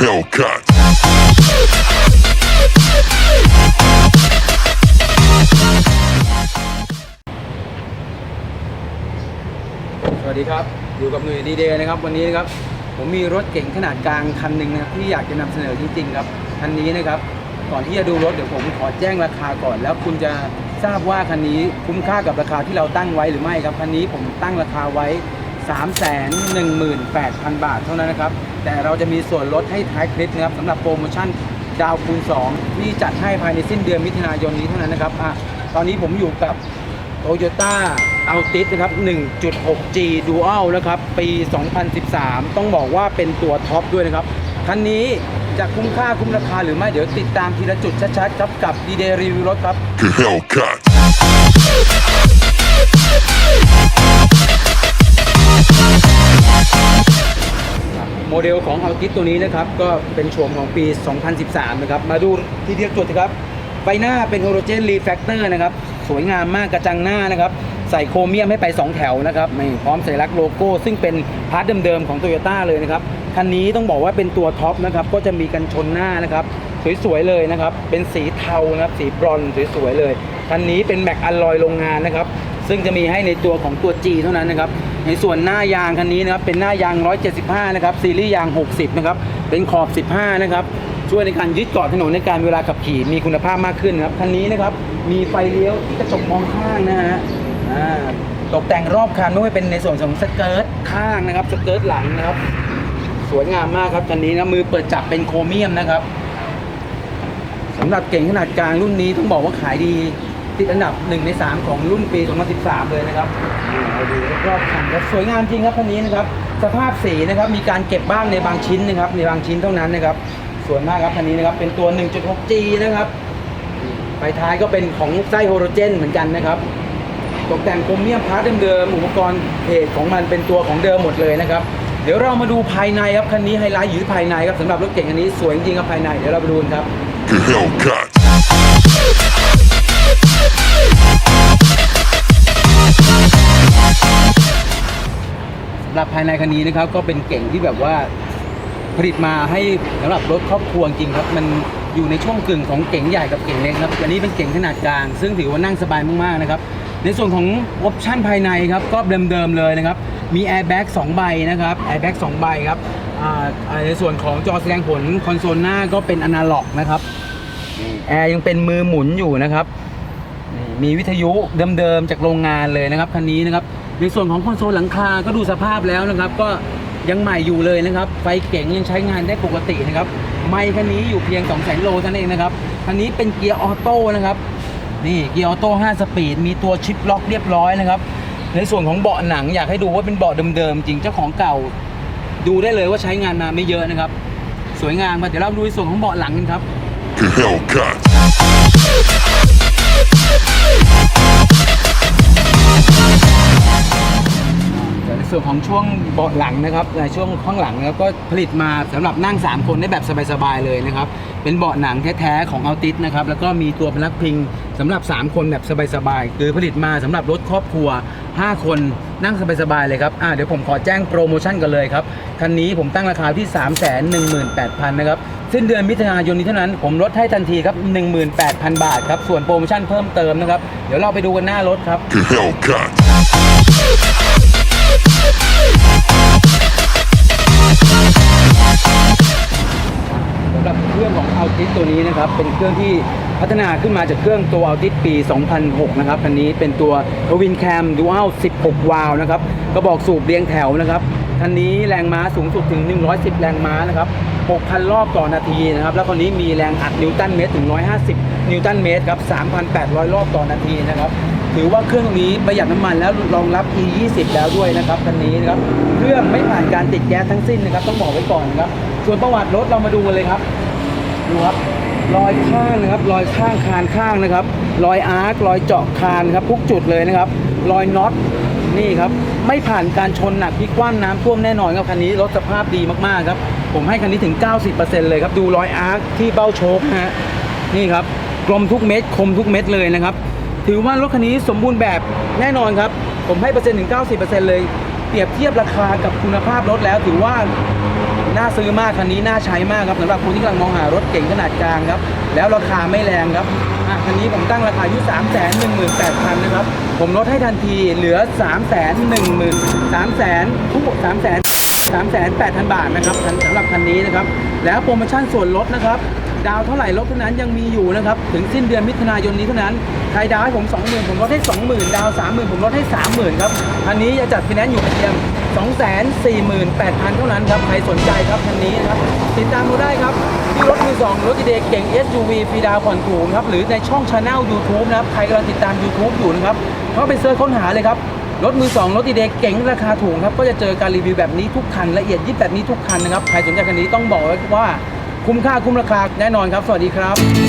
Hellcat. สวัสดีครับ อยู่กับหน่วยดีเดย์นะครับ วันนี้นะครับ ผมมีรถเก๋งขนาดกลางคันหนึ่งนะครับที่อยากจะนำเสนอจริงๆครับ คันนี้นะครับ ก่อนที่จะดูรถเดี๋ยวผมขอแจ้งราคาก่อน แล้วคุณจะทราบว่าคันนี้คุ้มค่ากับราคาที่เราตั้งไว้หรือไม่ครับ คันนี้ผมตั้งราคาไว้ 318,000 บาทเท่านั้นนะครับ แต่เราจะมีส่วนลดให้ท้ายคลิปนะครับสำหรับโปรโมชั่นดาวคูณ2ที่จัดให้ภายในสิ้นเดือนมิถุนายนนี้เท่านั้นนะครับอะตอนนี้ผมอยู่กับโตโยต้าอัลติสนะครับ 1.6G Dual นะครับ ปี 2013 ต้องบอกว่าเป็นตัวท็อปด้วยนะครับ คันนี้จะคุ้มค่าคุ้มราคาหรือไม่ เดี๋ยวติดตามทีละจุดชัดๆครับกับดีเดย์รีวิวรถครับ Hellcat. โมเดลของอัลติสตัวนี้นะครับ ก็เป็นโฉมของปี 2013 นะครับ มาดูที่เดียวจุดครับไฟหน้าเป็นโฮโลเจนรีแฟคเตอร์นะครับ สวยงามมากกระจังหน้านะครับ ใส่โครเมียมให้ไป 2 แถวนะครับนี่พร้อมสัญลักษณ์โลโก้ ซึ่งเป็นพาร์ทเดิมๆ ของโตโยต้าเลยนะครับ คันนี้ต้องบอกว่าเป็นตัวท็อปนะครับ ก็จะมีกันชนหน้านะครับ สวยๆเลยนะครับ เป็นสีเทานะครับ สีบรอนซ์สวยๆเลย คันนี้เป็นแม็กอลลอยโรงงานนะครับ ซึ่งจะมีให้ในตัวของตัว G เท่านั้นนะครับ ในส่วนหน้ายางคันนี้นะครับเป็นหน้ายาง 175 นะครับ ซีรีส์ยาง 60 นะครับ เป็นขอบ 15 นะครับ ช่วยในการยึดเกาะถนนในการเวลาขับขี่มีคุณภาพมากขึ้นครับ คันนี้นะครับมีไฟเลี้ยวที่กระจกมองข้างนะฮะตกแต่งรอบคันไม่ว่าเป็นในส่วนของสเกิร์ตข้างนะครับ สเกิร์ตหลังนะครับ สวยงามมากครับคันนี้นะมือเปิดจับเป็นโครเมียมนะครับสำหรับเก่งขนาดกลางรุ่นนี้ต้องบอกว่าขายดี ติดอันดับ 1 ใน 3 ของรุ่นปี 2013 เลยนะครับราดูรอบคันครับสวยงามจริงครับคันนี้นะครับ สภาพสีนะครับมีการเก็บบ้างในบางชิ้นนะครับในบางชิ้นเท่านั้นนะครับสวยมากครับคันนี้นะครับเป็นตัว 1.6G นะครับไฟท้ายก็เป็นของไส้โฮโลเจนเหมือนกันนะครับตกแต่งโครเมียมพาร์ทเดิมๆอุปกรณ์เพจของมันเป็นตัวของเดิมหมดเลยนะครับเดี๋ยวเรามาดูภายในครับคันนี้ไฮไลท์อยู่ภายในครับสำหรับรถเก่งคันนี้สวยจริงครับภายในเดี๋ยวเราไปดูกันครับ Hellcat. หรับภายในคันนี้นะครับก็เป็นเก่งที่แบบว่าผลิตมาให้สำหรับรถครอบครัวจริงครับ มันอยู่ในช่วงกึ่งของเก่งใหญ่กับเก่งเล็กครับอันนี้เป็นเก่งขนาดกลาง ซึ่งถือว่านั่งสบายมากๆนะครับในส่วนของออปชั่นภายในครับก็เดิมๆเลยนะครับ มีแอร์แบ็ก2ใบนะครับแอร์แบ็ก2ใบครับอ่าในส่วนของจอแสดงผลคอนโซลหน้าก็เป็นอนาล็อกนะครับแอร์ยังเป็นมือหมุนอยู่นะครับมีวิทยุเดิมๆจากโรงงานเลยนะครับคันนี้นะครับ ในส่วนของคอนโซลหลังคาก็ดูสภาพแล้วนะครับ ก็ยังใหม่อยู่เลยนะครับ ไฟเก๋งยังใช้งานได้ปกตินะครับ ไม่คันนี้อยู่เพียง2 0 0 0 0โลเท่านั้นเองนะครับคันนี้เป็นเกียร์ออโต้นะครับนี่เกียร์ออโต้5สปีดมีตัวชิปล็อกเรียบร้อยนะครับ ในส่วนของเบาะหนังอยากให้ดูว่าเป็นเบาะเดิมๆจริงเจ้าของเก่า ดูได้เลยว่าใช้งานมาไม่เยอะนะครับ สวยงามครับเดี๋ยวเราดูในส่วนของเบาะหลังกันครับ Hellcat. ส่วนของช่วงเบาะหลังนะครับในช่วงข้างหลังนะครับก็ผลิตมาสำหรับนั่ง 3 คนได้แบบสบายๆเลยนะครับเป็นเบาะหนังแท้ๆของอัลติสนะครับแล้วก็มีตัวพนักพิงสำหรับ 3 คนแบบสบายๆคือผลิตมาสำหรับรถครอบครัว 5 คนนั่งสบายๆเลยครับอ่าเดี๋ยวผมขอแจ้งโปรโมชั่นกันเลยครับคันนี้ผมตั้งราคาที่ 3 1 8 0 0 0นะครับสิ้นเดือนมิถุนายนนี้เท่านั้น ผมลดให้ทันทีครับ 18,000 บาทครับ ส่วนโปรโมชั่นเพิ่มเติมนะครับ เดี๋ยวเราไปดูกันหน้ารถครับ นี้นะครับเป็นเครื่องที่พัฒนาขึ้นมาจากเครื่องตัว a l t i s ปี 2006 นะครับคันนี้เป็นตัว Twin Cam Dual 16 วาล์วนะครับกระบอกสูบเรียงแถวนะครับคันนี้แรงม้าสูงสุดถึง 110 แรงม้านะครับ 6,000 รอบต่อนาทีนะครับ แล้วคันนี้มีแรงอัดนิวตันเมตรถึง 150 นิวตันเมตรครับ 3,800 รอบต่อนาทีนะครับ ถือว่าเครื่องนี้ประหยัดน้ำมันแล้วรองรับ E20 แล้วด้วยนะครับคันนี้นะครับ เครื่องไม่ผ่านการติดแก๊สทั้งสิ้นนะครับ ต้องบอกไว้ก่อนนะครับ ส่วนประวัติรถเรามาดูกันเลยครับ ดูครับรอยข้างนะครับ รอยข้างคานข้างนะครับ รอยอาร์ครอยเจาะคานครับทุกจุดเลยนะครับ รอยน็อตนี่ครับ ไม่ผ่านการชนหนักพิกคว่ำน้ำท่วมแน่นอนครับคันนี้รถสภาพดีมากๆครับ ผมให้คันนี้ถึง 90%เลยครับ ดูรอยอาร์คที่เบ้าโชคฮะนี่ครับกลมทุกเม็ดคมทุกเม็ดเลยนะครับ ถือว่ารถคันนี้สมบูรณ์แบบแน่นอนครับ ผมให้เปอร์เซ็นต์ถึง 90%เลย เปรียบเทียบราคากับคุณภาพรถแล้วถือว่า น่าซื้อมากคันนี้น่าใช้มากครับสำหรับคนที่กำลังมองหารถเก่งขนาดกลางครับ แล้วราคาไม่แรงครับอะคันนี้ผมตั้งราคาอยู่ 3 1 8 0 0 0นะครับ ผมลดให้ทันทีเหลือ 3 1 0 0 0 0 3 0 0 0 0ทุก3 0 0 0 0 38,000 บาทนะครับสำหรับคันนี้นะครับ แล้วโปรโมชั่นส่วนลดนะครับ ดาวเท่าไหร่ลดเท่านั้นยังมีอยู่นะครับ ถึงสิ้นเดือนมิถุนายนนี้เท่านั้น ใครดาวให้ผม 20,000 ผมลดให้ 20,000 ดาว 30,000 ผมลดให้ 30,000 ครับ คันนี้จะจัดฟินแนนซ์อยู่เพียง 248,000 เท่านั้นครับ ใครสนใจครับคันนี้นะครับ ติดตามเราได้ครับ ที่รถมือสองรถดีเดเก่ง SUV ฟรีดาวผ่อนถูกครับ หรือในช่องช anel YouTube นะครับ ใครกำลังติดตาม YouTube อยู่นะครับ ก็ไปเซิร์ชค้นหาเลยครับ รถมือสองรถดีเดเก๋งราคาถูกครับ ก็จะเจอการรีวิวแบบนี้ทุกคัน ละเอียดยิบแบบนี้ทุกคันนะครับ ใครสนใจคันนี้ต้องบอกไว้ว่าคุ้มค่าคุ้มราคาแน่นอนครับ สวัสดีครับ